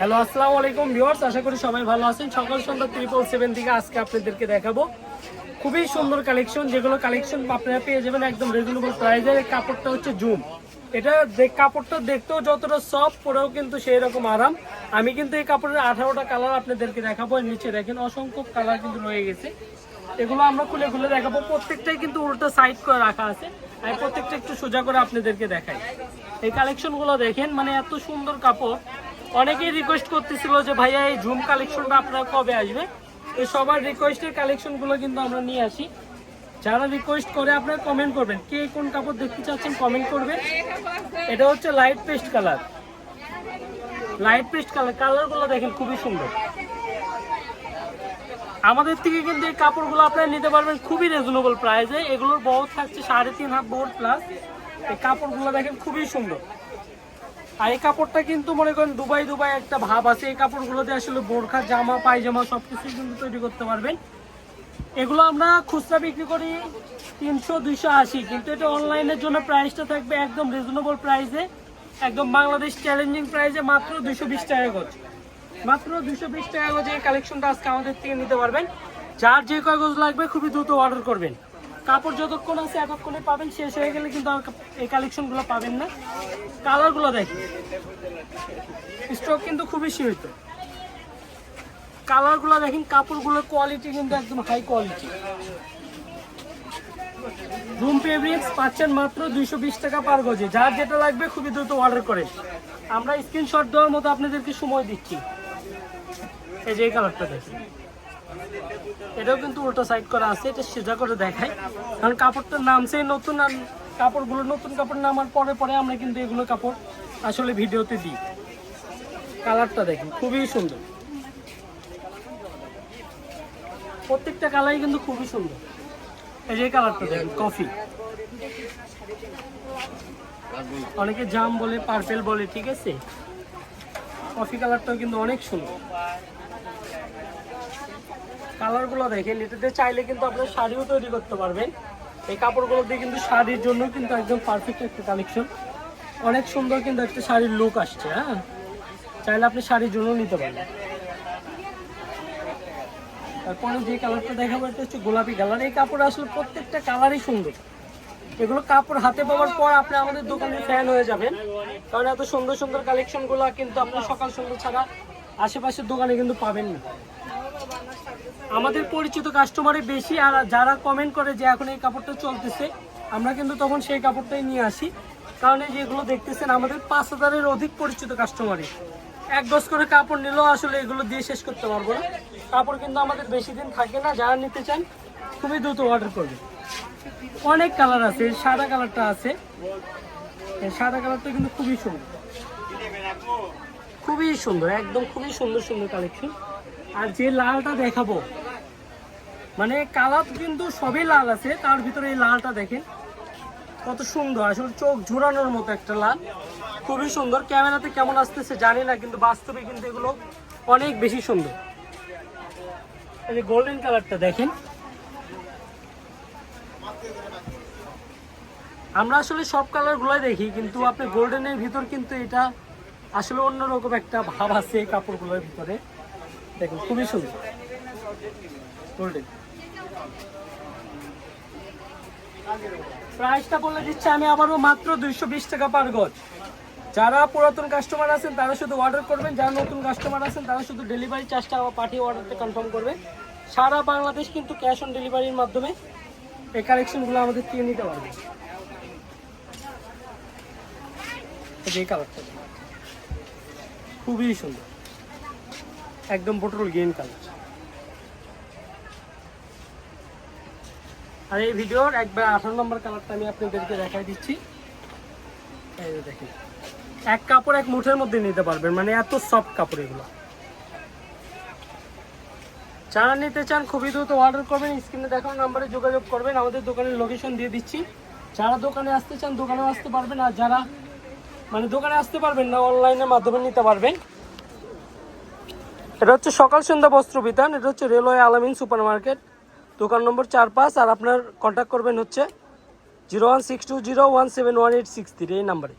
Hello আসসালামু আলাইকুম viewers আশা করি সবাই ভালো আছেন। সকাল সন্ধ্যা ট্রিপল সেভেন থেকে আজকে আপনাদেরকে দেখাবো। খুবই সুন্দর কালেকশন যেগুলো কালেকশন আপনারা পেয়ে যাবেন একদম রিজনেবল প্রাইসে কাপড়টা হচ্ছে জুম এটা কাপড়টা দেখতেও যতটা সফট পরেও কিন্তু সেই রকম আরাম। আমি কিন্তু এই কাপড়ের আঠারোটা কালার আপনাদেরকে দেখাবো। নিচে দেখেন, অসংখ্য কালার কিন্তু রয়ে গেছে। এগুলো আমরা খুলে খুলে দেখাবো। প্রত্যেকটাই কিন্তু উল্টো সাইড করে রাখা আছে। আমি প্রত্যেকটা একটু সোজা করে আপনাদেরকে দেখাই। এই কালেকশনগুলো দেখেন মানে এত সুন্দর কাপড়। অনেকেই রিকোয়েস্ট করতেছিল যে, ভাইয়া, এই ঝুম কালেকশনটা আপনারা কবে আসবে? তো সবার রিকোয়েস্টের কালেকশনগুলো কিন্তু আমরা নিয়ে আসি। যারা রিকোয়েস্ট করে, আপনারা কমেন্ট করবেন। কে কোন কাপড় দেখতে চাচ্ছেন কমেন্ট করবেন। এটা হচ্ছে light paste colour light paste colour কালারগুলো দেখেন, খুবই সুন্দর। আমাদের থেকে কিন্তু এই কাপড়গুলো আপনারা নিতে পারবেন খুবই রিজনেবল প্রাইসে এগুলোর বহুত থাকছে সাড়ে তিন হাত বহুত প্লাস এই কাপড়গুলো দেখেন খুবই সুন্দর। আর এই কাপড়টা কিন্তু মনে করেন দুবাই দুবাই একটা ভাব আছে। এই কাপড়গুলোতে আসলে বোরখা, জামা, পায়জামা সব কিছুই কিন্তু তৈরি করতে পারবেন। এগুলো আমরা খুচরা বিক্রি করি তিনশো দুইশো আশি, কিন্তু এটা অনলাইনের জন্য প্রাইসটা থাকবে একদম রিজনেবল প্রাইসে একদম বাংলাদেশ চ্যালেঞ্জিং প্রাইসে মাত্র দুইশো বিশ টাকা গজ। মাত্র দুইশো বিশ টাকা গজে এই কালেকশনটা আজকে আমাদের থেকে নিতে পারবেন। যার যে কাগজ লাগবে খুবই দ্রুত অর্ডার করবেন। কাপড় যতক্ষণ আছে এতক্ষণে পাবেন, শেষ হয়ে গেলে কিন্তু আর এই কালেকশনগুলো পাবেন না। কালারগুলো দেখেন। স্টক কিন্তু খুবই সীমিত। কালারগুলো দেখেন, কাপড়গুলোর কোয়ালিটি কিন্তু একদম হাই কোয়ালিটি রুম ফেব্রিক্স পাচ্ছেন মাত্র দুইশো বিশ টাকা পার গজে। যার যেটা লাগবে খুবই দ্রুত অর্ডার করে। আমরা স্ক্রিনশট দেওয়ার মতো আপনাদেরকে সময় দিচ্ছি। এই যে এই কালারটা দেখি এটাও কিন্তু উল্টো সাইড করা আছে, এটা সোজা করে দেখায় কারণ কাপড়টার নামছে নতুন আর কাপড়গুলো নতুন কাপড় নামার পরে পরে আমরা কিন্তু এগুলো কাপড় আসলে ভিডিওতে দিই। কালারটা দেখেন, খুবই সুন্দর। প্রত্যেকটা কালারই কিন্তু খুবই সুন্দর। এই যে কালারটা দেখেন কফি অনেকে জাম বলে পার্পেল বলে, ঠিক আছে? কফি কালারটাও কিন্তু অনেক সুন্দর। কালারগুলো দেখেন এটাতে চাইলে কিন্তু আপনার শাড়িও তৈরি করতে পারবেন। এই কাপড়গুলো দিয়ে কিন্তু শাড়ির জন্য কিন্তু একদম পারফেক্ট একটা কালেকশন অনেক সুন্দর কিন্তু একটা শাড়ির লুক আসছে হ্যাঁ? চাইলে আপনি শাড়ির জন্য নিতে পারেন। তারপরে যে কালারটা দেখাবো, এটা হচ্ছে গোলাপি কালার। এই কাপড় আসলে প্রত্যেকটা কালারই সুন্দর। এগুলো কাপড় হাতে পাওয়ার পর আপনি আমাদের দোকানে ফ্যান হয়ে যাবেন। কারণ এত সুন্দর সুন্দর কালেকশনগুলো কিন্তু আপনি সকাল সন্ধ্যা ছাড়া আশেপাশের দোকানে কিন্তু পাবেন না। আমাদের পরিচিত কাস্টমারে বেশি, আর যারা কমেন্ট করে যে এখন এই কাপড়টা চলতেছে, আমরা কিন্তু তখন সেই কাপড়টাই নিয়ে আসি। কারণ এই যেগুলো দেখতেছেন, আমাদের পাঁচ হাজারের অধিক পরিচিত কাস্টমারই এক গজ করে কাপড় নিলেও আসলে এগুলো দিয়ে শেষ করতে পারব না। কাপড় কিন্তু আমাদের বেশি দিন থাকে না, যারা নিতে চান খুবই দ্রুত অর্ডার করবে। অনেক কালার আছে, সাদা কালারটা আছে। সাদা কালারটা কিন্তু খুবই সুন্দর। খুবই সুন্দর, একদম খুবই সুন্দর সুন্দর কালেকশন আর যে লালটা দেখাবো মানে কালার কিন্তু সবই লাল আছে, তার ভিতরে এই লালটা দেখেন, কত সুন্দর, আসলে চোখ ঝুরানোর মতো একটা লাল, খুবই সুন্দর। ক্যামেরাতে কেমন আসতেছে জানি না, কিন্তু বাস্তবে কিন্তু এগুলো অনেক বেশি সুন্দর। এই যে গোল্ডেন কালারটা দেখেন। আমরা আসলে সব কালারগুলোই দেখি, কিন্তু আপনি গোল্ডেনের ভিতর কিন্তু এটা আসলে অন্যরকম একটা ভাব আছে কাপড়গুলোর ভিতরে। দেখুন, খুবই সুন্দর। গোল্ডেন প্রাইসটা বলে দিচ্ছি, আমি আবারও মাত্র দুইশো বিশ টাকা পার গজ। যারা পুরাতন কাস্টমার আছেন, তারা শুধু অর্ডার করবেন। যারা নতুন কাস্টমার আছেন, তারা শুধু ডেলিভারি চার্জটা পাঠিয়ে অর্ডারটা কনফার্ম করবে সারা বাংলাদেশ কিন্তু ক্যাশ অন ডেলিভারির মাধ্যমে এই কালেকশনগুলো আমাদের থেকে নিতে পারবে এই কালারটা খুবই সুন্দর। একদম পটল গ্রিন কালার। আর এই ভিডিওর একবার আঠারো নম্বর কালারটা আমি আপনাদেরকে দেখাই দিচ্ছি। দেখেন, এক কাপড় এক মুঠের মধ্যে নিতে পারবেন মানে এত সফট কাপড় এগুলো। যারা নিতে চান খুবই দ্রুত অর্ডার করবেন স্ক্রিনে দেখানো নাম্বারে যোগাযোগ করবেন, আমাদের দোকানের লোকেশন দিয়ে দিচ্ছি। যারা দোকানে আসতে চান দোকানেও আসতে পারবেন, আর যারা মানে দোকানে আসতে পারবেন না অনলাইনের মাধ্যমে নিতে পারবেন। এটা হচ্ছে সকাল সন্ধ্যা বস্ত্র বিতান, এটা হচ্ছে রেলওয়ে আলামিন সুপার মার্কেট দোকান নম্বর চার পাঁচ, আর আপনার কন্ট্যাক্ট করবেন হচ্ছে zero one six two zero one seven one eight six three, এই নাম্বারে।